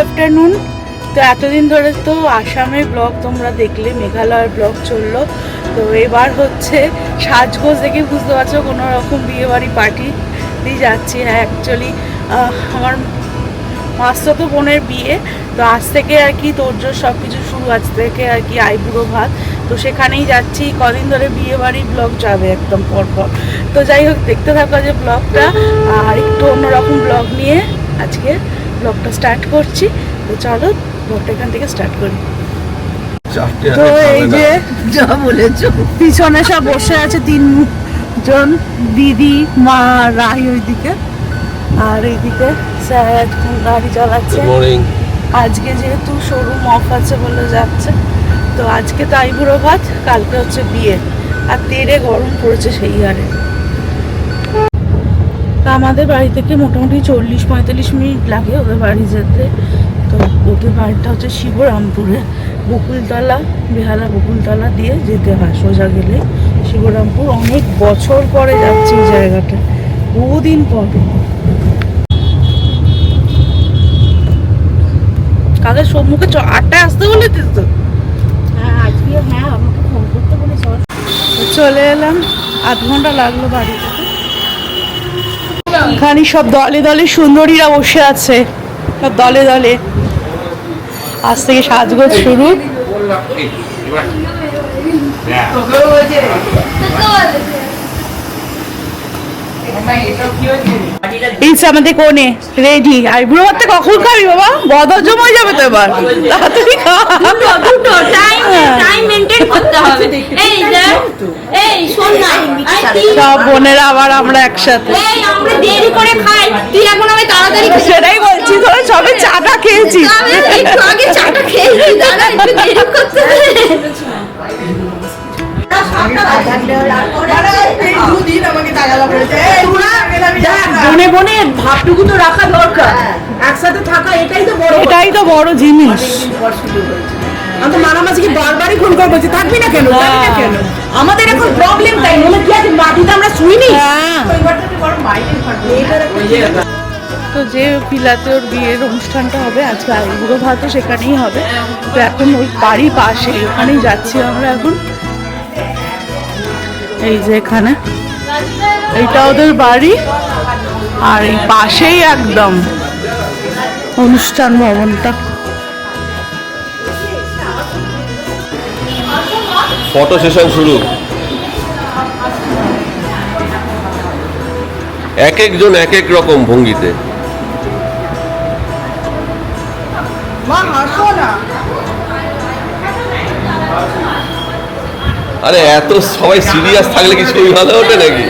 Afternoon তো এতদিন ধরে তো আসামের ব্লগ তোমরা দেখলে, মেঘালয়ের ব্লগ চলল। তো এবার হচ্ছে সাজগোজ দেখে বুঝতে পারছ কোনো রকম বিয়েবাড়ি পার্টি দিয়ে যাচ্ছি হ্যাঁ অ্যাকচুয়ালি আমার মাস্তো বোনের বিয়ে। তো আজ থেকে আর কি তোরজোর সব কিছু শুরু। আজ থেকে আর কি আইবুড়ো ভাত। তো সেখানেই যাচ্ছি। কদিন ধরে বিয়ে বাড়ির ব্লগ যাবে একদম পরপর। তো যাই হোক, দেখতে থাকো যে ব্লগটা আর একটু অন্যরকম ব্লগ নিয়ে আজকে ব্লগটা স্টার্ট করছি। তো চলো ব্লগটা এখান থেকে স্টার্ট করি। তো এই যে। যা বলেছ। পিছনে সব বসে আছে তিনজন দিদি মা রাই ওইদিকে। আর এইদিকে স্যার এখন গাড়ি চালাচ্ছে। আজকে যেহেতু শোরুম অফ আছে বলে যাচ্ছে তো আজকে তো আইবুড়ো ভাত কালকে হচ্ছে বিয়ে। আর তেরে গরম পড়েছে সেই হারে। তা আমাদের বাড়ি থেকে মোটামুটি চল্লিশ পঁয়তাল্লিশ মিনিট লাগে ওদের বাড়ি যেতে। তো ওদের বাড়িটা হচ্ছে শিবরামপুরে। বকুলতলা বেহালা বকুলতলা দিয়ে যেতে হয় সোজা গেলে। শিবরামপুর অনেক বছর পরে যাচ্ছি এই জায়গাটা। বহুদিন পরে। কাদের সম্মুখে আটটায় আসতে বলেছিস তো? হ্যাঁ আজকে হ্যাঁ আমাকে ফোন করতে বলেছ। তো চলে এলাম। আধ ঘণ্টা লাগল বাড়ি এখানে সব দলে দলে সুন্দরীরা বসে আছে। সব দলে দলে। আজ থেকে সাজগোজ শুরু। এই যে আমাদের কোনে? রেডি আইবুড়ো ভাতটা কখন খাবি বাবা? বদল জমা যাবে তো এবার। তাড়াতাড়ি খা। দুটো টাইম হ্যাঁ। টাইম মেনটেন করতে হবে। এই এই শোন না। সব বোনেরা আবার আমরা একসাথে। এই আমরা দেরি করে খাই। তুই এখন আমি তাড়াতাড়ি সেটাই বলছি তোরা সবে চাটা খেয়েছিস। একটু আগে চাটা খেয়েছি দাদা একটু দেরি করতে বনে বনে ভাবটুকু তো রাখা দরকার। একসাথে থাকা এটাই তো বড় এটাই তো বড় জিনিস। আমি তো মানামাঝিকে বারবারই ফোন করে বলছি থাকবি না কেন? যাবি না কেন? আমাদের এখন প্রবলেম তাই। মনে কি আছে মাটিতে আমরা শুইনি? হ্যাঁ। তো যে পিলাতে ওর বিয়ের অনুষ্ঠানটা হবে আজকে আইবুড়ো ভাতও সেখানেই হবে। তো এখন ওই বাড়ি পাশে ওখানেই যাচ্ছি আমরা এখন। এই যে এখানে। এইটা ওদের বাড়ি। আর এই পাশেই একদম অনুষ্ঠান ভবনটা। ফটো সেশন শুরু। এক একজন এক এক রকম ভঙ্গিতে আরে এত সবাই সিরিয়াস থাকলে কি ছবি ভালো ওঠে নাকি?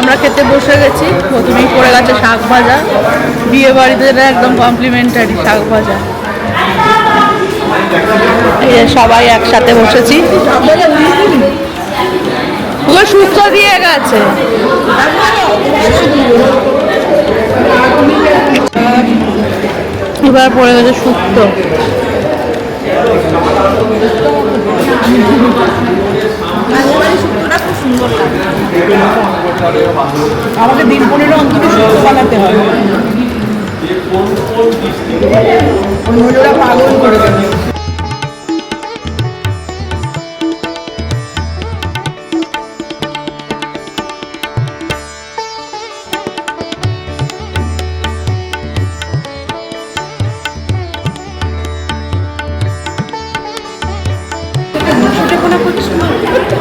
আমরা খেতে বসে গেছি। প্রথমেই পড়ে গেছে শাক ভাজা। বিয়ে বাড়িতে একদম কমপ্লিমেন্টারি শাক ভাজা। সবাই একসাথে বসেছি। ওগুলো সুস্থ দিয়ে গেছে। এবার পড়ে গেছে শুক্তো আমাকে দিন পনেরো অন্তত সুস্থ বানাতে হবে অন্যরা পাগল করে দেবে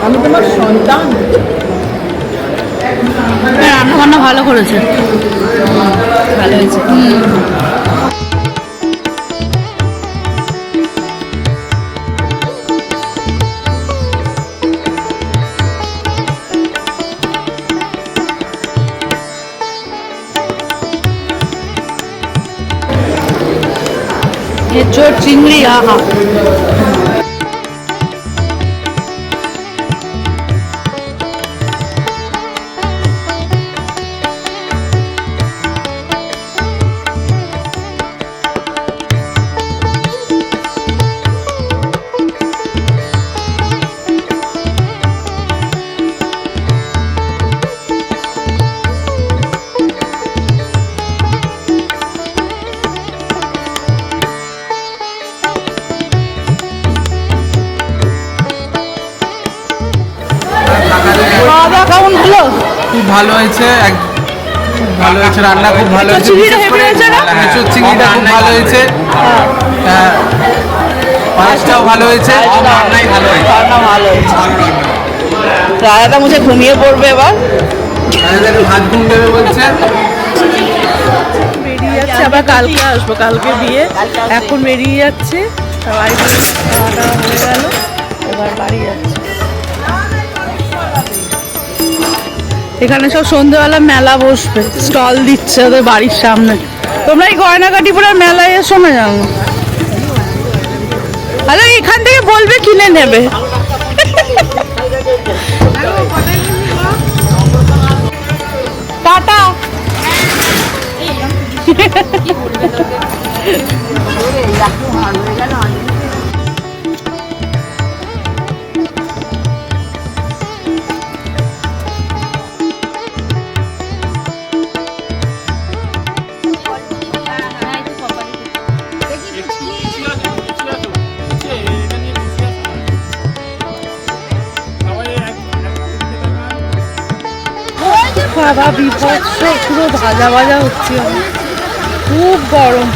আমি তোমার সন্তান। রান্না বান্না ভালো করেছে। ভালো হয়েছে। এঁচোড় চিংড়ি আহা। খুব ভালো হয়েছে খুব ভালো হয়েছে রান্না খুব ভালো হয়েছে চিংড়িটা খুব ভালো হয়েছে। হ্যাঁ, পায়েসটাও ভালো হয়েছে রান্নাই ভালো হয়েছে। রান্না ভালো হয়েছে। রাজাটা মুছে ঘুমিয়ে পড়বে এবার। হাত ঘুম দেবে বলছে। বেরিয়ে যাচ্ছে আবার কালকে আসব কালকে বিয়ে। এখন বেরিয়ে যাচ্ছে। সবাই খাওয়া দাওয়া হয়ে গেল এবার বাড়ি যাচ্ছে। এখানে সব সন্ধ্যেবেলা মেলা বসবে, স্টল দিচ্ছে ওদের বাড়ির সামনে। তোমরা এই গয়নাকাটিপুরের মেলায় এসো না জানো আরে এখান থেকে বলবে কিনে নেবে। টাটা। বাবা বিভৎস পুরো ভাজা ভাজা হচ্ছে। খুব গরম।